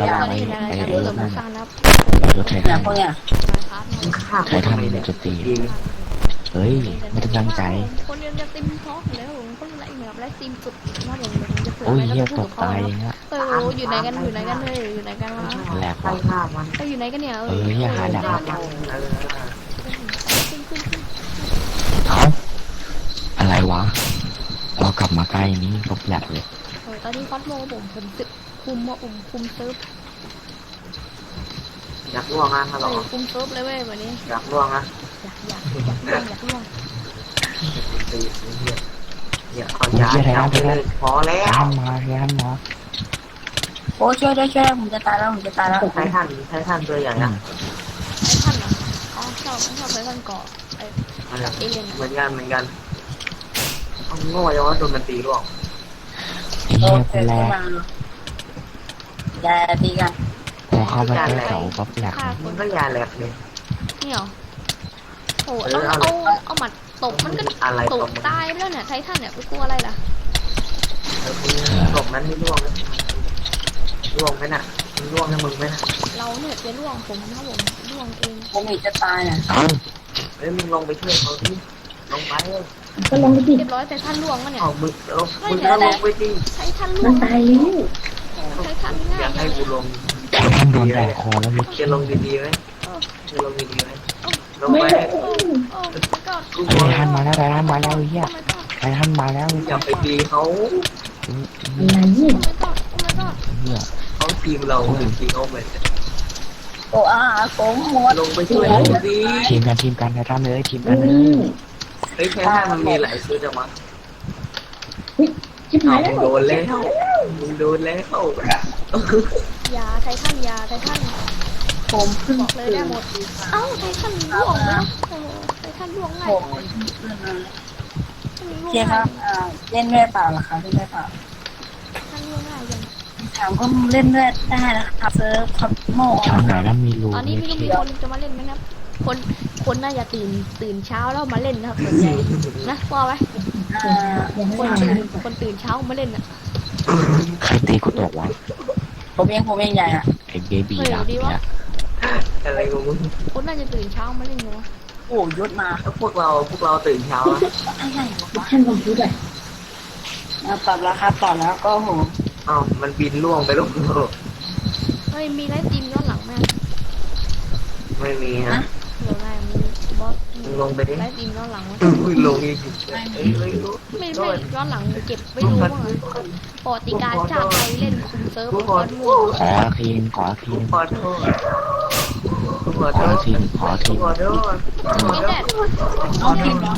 ระวังตอนไอ้นี้นะไอ้ไอ้รถมนั่นสร้างแล้วรถไทเนี่ทัยนพวกเนี้ยครับมึงฆ่าไททันมันจะตีเฮ้ยไม่ต้องตั้งใจคนยังจะติมท็อกแล้วผมคนไล่เหมือนไล่ติมสุดว่าผมจะเปิดโอ้ยเหี้ยตกตายคอย่างเงี้ยเอออยู่ไหนกันอยู่ไหนกันเลยอยู่ไหนกันวะแหลกใครว่ะฆ่ามันเอออยู่ไหนกันเนี่ยเอเอออเหี้ยหาดักฆ่ามันเออขึ้นขึ้นขึ้นเอ้าอะไรวะเรากลับมาใกล้นี้ก็แปลกเลย ตอนนี้คอสโมผมผมตึกคุมว่าผมคุมเซิร์ฟอยากล่วงนะฮัลโหลเออคุมเซิร์ฟเลยเว้ยวันนี้ อยากล่วงนะอยากอยากอยากล่วงอยากล่วงตีเหี้ยอย่าเอายาจับไปเลยพอแล้ไทวทันมาไททันมาโอ้ช่วยด้วยช่วยด้วยผมจะตายแล้วผมจะตายแล้วใช้ท่านใช้ท่านตัวอย่างอืนี้มไอ้ท่านเหรออ๋อชอบชอบไปท่านเกาะไอ้กับเอเลนเหมือนกันเหมือนกันเอาโง่ยังว่าโดนมันตีร่วงไอ้โอ เหี้ยคกูแรกอย่าตีกันพอเข้ามาใกล้เสาก็แปลกฆ่าคมันนก็ยาแหลกเลยนี่เหรอโอ้เอา เอาเอาหมัดตบมันก็อะไรตตกตายไปแล้วเนี่ยไททันเนี่ยไปกลัวอะไรล่ะตกนั้นให้ร่วงนะร่วงไหมน่ะมันร่วงให้มึงไหมน่ะเราเนี่ยจะล่วงผมนะผมล่วงเองผมอีกจะตายเนี่ยเอ้าเฮ้ยมึงลงไปช่วยเขาดิลงไปเลย ก็ลงไปดิเรียบร้อยไททันล่วงแล้วเนี่ย เอามึงลงมึงก็ลงไปดิไททันล่วมังนตายแล้วไททันง่าอยยากจัให้งกูลงไททันโดนแดกคอแล้วเมื่อกี้จะลงดีๆไหมจะลงดีๆไหมลงไม่ไปได้โอ้โอ้ไม่ก็กูไททันมาแล้วไททันมาแล้วไอ้เหี้ยโอ้ไม่ก็ไททันมาแล้วอย่าไปตีเขาอะไรเนี่ยโอ้ไม่ก็โอ้ไม่ก็เหี้ยเขาทีมเราถึงทีเขาเหมือนโอ้อาผมหมดลงไปช่วยเขาดิทีมกันทีมกันไททันเลยทีมกันเลอืยมเฮ้ยแค่นั้นมันมีหลายชุดจังวะชิบหาเอายแล้วโดนแล้วมึงโดนแล้วยาไททันยาไททันผมขึ้นบอกเลยได้หมด เอ้าไททันล่วงนะโอ้ไททันล่วงง่ายผมขึ้นมาเจ๊ครับอ่าเล่นด้วยเปล่าล่ะครับเล่นด้วยเปล่าท่านล่วงง่ายยังถามก็เล่นด้วยได้นะครับเซิร์ฟคอมโมช่องไหนแล้วมีรูตอนนี้มีไม่รู้มีเขียคนจะมาเล่นไหมครับ คนคนน่าจะตื่นตื่นเช้าแล้วมาเล่นนะครับส่วนใหญ่นะว่าไหมอ่ายังไม่คนได้ตื่นคนตื่นเช้ามาเล่นอะใครตีกูตกวะผมเองผมเองใหญ่อะไอ้เบบีดักเนี่ยอะไรของมึงคนน่าจะตื่นเช้ามาเล่นกันวะโอ้ยศมาแล้วพวกเราพวกเราตื่นเช้าอะอะไรวะท่านคอมพิวเตอร์อะตอบแล้วครับตอบแล้วก็โหอ้าวมันบินล่วงไปลงโลกเฮ้ยมีไลฟ์สตรีมย้อนหลังไหมไม่มีฮะเดี๋ยวได้มี บอสมึงลงไปดิ ไลฟ์สตรีมย้อนหลังไหมมึงลงอีกเอ้ยเอ้ยไม่ไม่ย้อนหลังเก็บไว้ดูบ้างอะปอติการชาติไทยเล่นคุมเซิร์ฟคอนม่วงขอทีมขอทีกูมขอโทษกูขอขโทอษทีมขอทีกูมขอโทษกูขอนี่โทแหละษเอาทีมเหรอ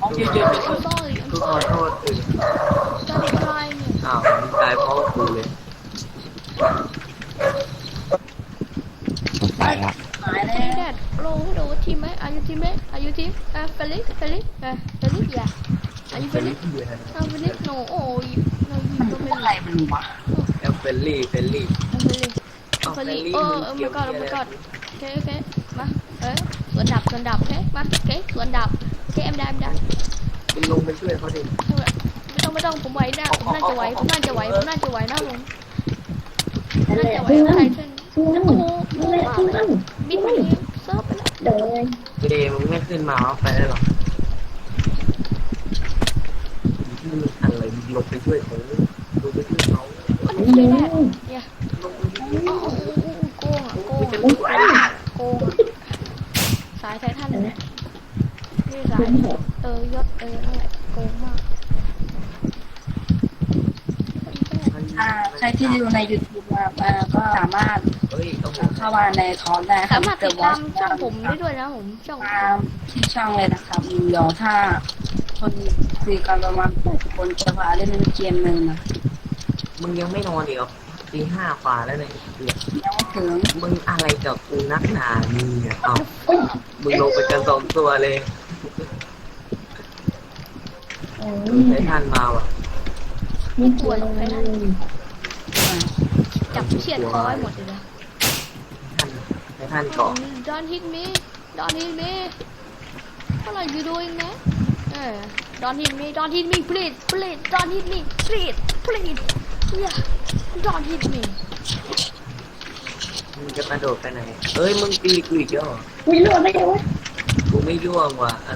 เอาเยอะๆ I'm sorry กู I'm ขอ sorry โทษอื่นจะทำอะไรเนี่ยอ้าวมึงตายเพราะกูเลยกูไปละหายแล้นี่วแดดโลให้ดูที มไหมอายุทีมไหมอายุทีมอะเฟลิกเฟลิกอะเฟลิกอย่าอายุเฟลิกอะเฟลิกโนโอ้ยโนยิงก็ไม่อะไรได้มันวะแอปเฟลลี่เฟลลี่เฟลิกเฟลิกเออเออมาก่อนมาก่อนโอเคโอเคมาเออสวนดับสวนดับโอเคมาโอเคสวนดับโอเคเอ็มได้เอ็มได้มึงลงไปช่วยเขาดิไม่ต้องไม่ต้องผมไหวนะผมน่าจะไหวผมน่าจะไหวผมน่าจะไหวนะผมนั่นน่าแหละจะไหวสู้ไทมันทันสู้มันโอ้โหนั่นแหละสู้มันบินไป เลยเซิร์ฟไปแล้วเดินเดย์มึงไม่ขึ้นมาเอาไปได้หรอมึงอะไรลงไปช่วยเขาลงไปช่วยเขามันไม่ได้เนี่ยวยอ๋อโกงอะโกงจะอะลงไปโกงอะสายไททันเนี่ยนี่สายเออยศเออนั่นแหละโกงมากใครที่ดูใน YouTube มาก็สามารถ เฮ้ยโอ้โหเข้ามาในคอร์สได้ครัสาบมารถติดตามช่องผมได้ด้วยนะผมช่องตามที่ช่องเลยนะครับเดี๋ยวถ้า คนคุยกันประมาณแปดคนจะพาเล่นเกมหนึ่งนะมึงยังไม่นอนอีกเหรอตีห้าฝ่าแล้วเนี่ยยังไม่ถึงมึงอะไรกับกูนักหนานี่อะเอ้ามึงลงไปกันสองตัวเลยโอ้มึงใช้ท่านมาว่ะนี่กลัวลงไปนั่นจับเฉียดคอให้หมดเลยนะท่านใช้ ท่านเกาะ Don't hit me Don't hit me What are you doing man เออ Don't hit me Don't hit me please please Don't hit me please please yeah Don't hit me มึงจะกระโดดไปไหนเอ้ยมึงตีกูอีกแล้วเหรออุ้ยรอดได้ไงวะกูไม่ร่วงว่ะเอ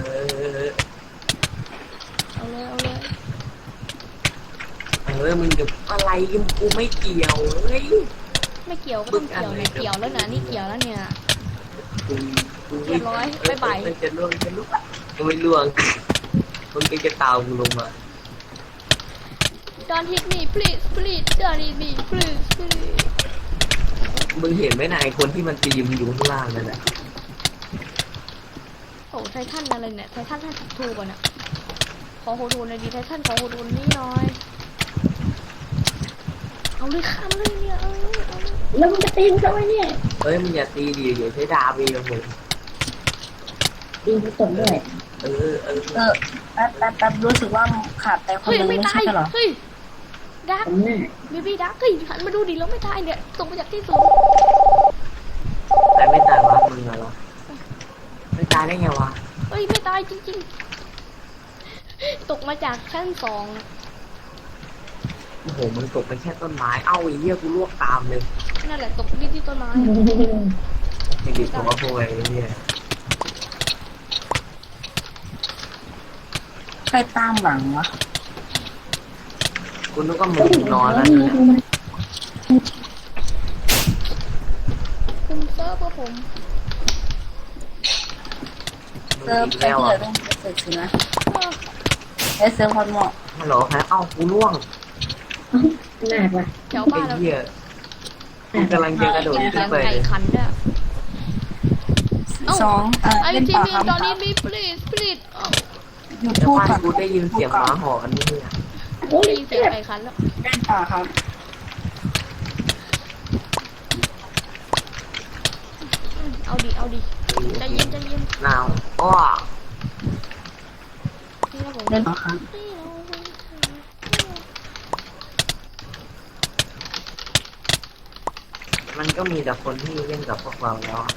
อเอาเลยเอาเลยเออมึงจะอะไรกันกูไม่เกี่ยวเฮ้ย ไม่เกี่ยวก็ต้องเกี่ยวเนี่ยเกี่ยวแล้วนะนี่เกี่ยวแล้วเนี่ยกูกูเรียบร้อยบ๊ายบายมันจะร่วงจะร่วงกูไม่ร่วงมึงก็จะตามลงมา Don't hit me please please Don't hit me please please มึงเห็นไหมนายคนที่มันตีมอยู่ข้างล่างนั่นแหละโอ้ไททันอะไรเนี่ยไททันห้าสิบทูก่อนอะขอโฮทูนเลยดีไททันขอโฮทูนนี่หน่อย เอาเลยข้ามเลยเนี่ยเอาเลยเอาเลยแล้วมึงจะตีกูทำไมเนี่ยเฮ้ยมึงอย่าตีดิเดี๋ยวใช้ดาบมีกับมึงตีกูตกด้วย เออเออเออแป๊บแป๊บแป๊บรู้สึกว่าขาดแต่คนเฮ้ยหนึงไม่ไม่ตาใช่ยเหรอเฮ้ยดักผมหน้าบีบีดักเฮ้ยหันมาดูดิแล้วไม่ตายเนี่ยตกมาจากที่สูงใครไม่ตายวะมึงเหรอไม่ตายได้ไงวะเฮ้ยไม่ตายจริง ๆ ตกมาจากชั้นสอง โอ้โหมึงตกไปแค่ต้นไม้ เอ้าไอ้เหี้ยกูลวกตามเลยนั่นแหละตกที่ที่ต้นไม้อะไอ้เด็กตัวโวยไอ้เหี้ยใครตามหลังวะกูนึกว่ามึงนอนแล้วมีนะกูมาคุมเซิร์ฟครับผมมึงเซิร์ฟอีกไปแล้วเถอะอะต้องเสร็จสินะเออเอ้ยเซิร์ฟคนเหมาะฮัลโหลฮะเอ้ากูล่วง หนักว่ะแถวไอ้บ้านเราเหี้ยกูกำลังจะกระโดดเลี้ขึ้นยงไปไก่ขันด้วยเอ้าสองเอ่ออายุเล่นทีต่อมีครับตอนนี้มี please please เอ้าอยู่แต่พูดบ้านก่อนกูได้ยินเสียงหมาหอนนี่เนี่ยโอ้ยได้ยินเสียงไก่ขันแล้วเล่นต่อครับอืมเอาดิเอาดิใจเย็นใจเย็นหนาวอ้อนี่ครับผมเล่นต่อครับนี่เราเว้ย มันก็มีแต่คนที่เล่นกับพวกเราแล้วอะ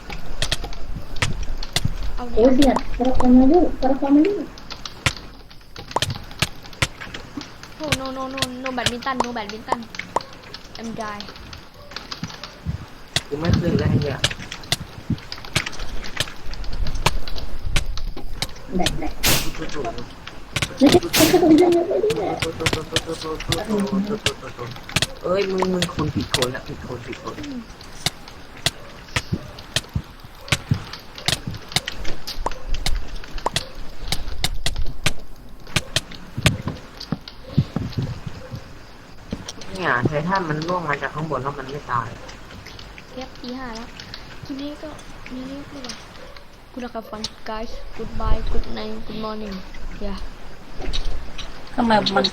เอาดิโอ้ยเดือดกระคองมายุ่งกระคองมายุ่งโอ้ no no no no แบดมินตัน no แบดมินตัน I'm die กูไม่ขึ้นแล้วไอ้เนี่ยแดกแดกตุ๊ดตุ๊ดตุ๊ดไม่ใช่ไม่ใช่ตรงนี้ไม่ได้ เอ้ยมึงมึงคนผิดคนละผิดคนผิดคนเนี่ยไททันมันร่วงมาจากข้างบนแล้วมันไม่ตายเรียบตีห้าแล้วทีนี้ก็มีเรียบเละ Good luck, have fun, guys. Goodbye, good night, good morning. Yeah. ทำไมมัน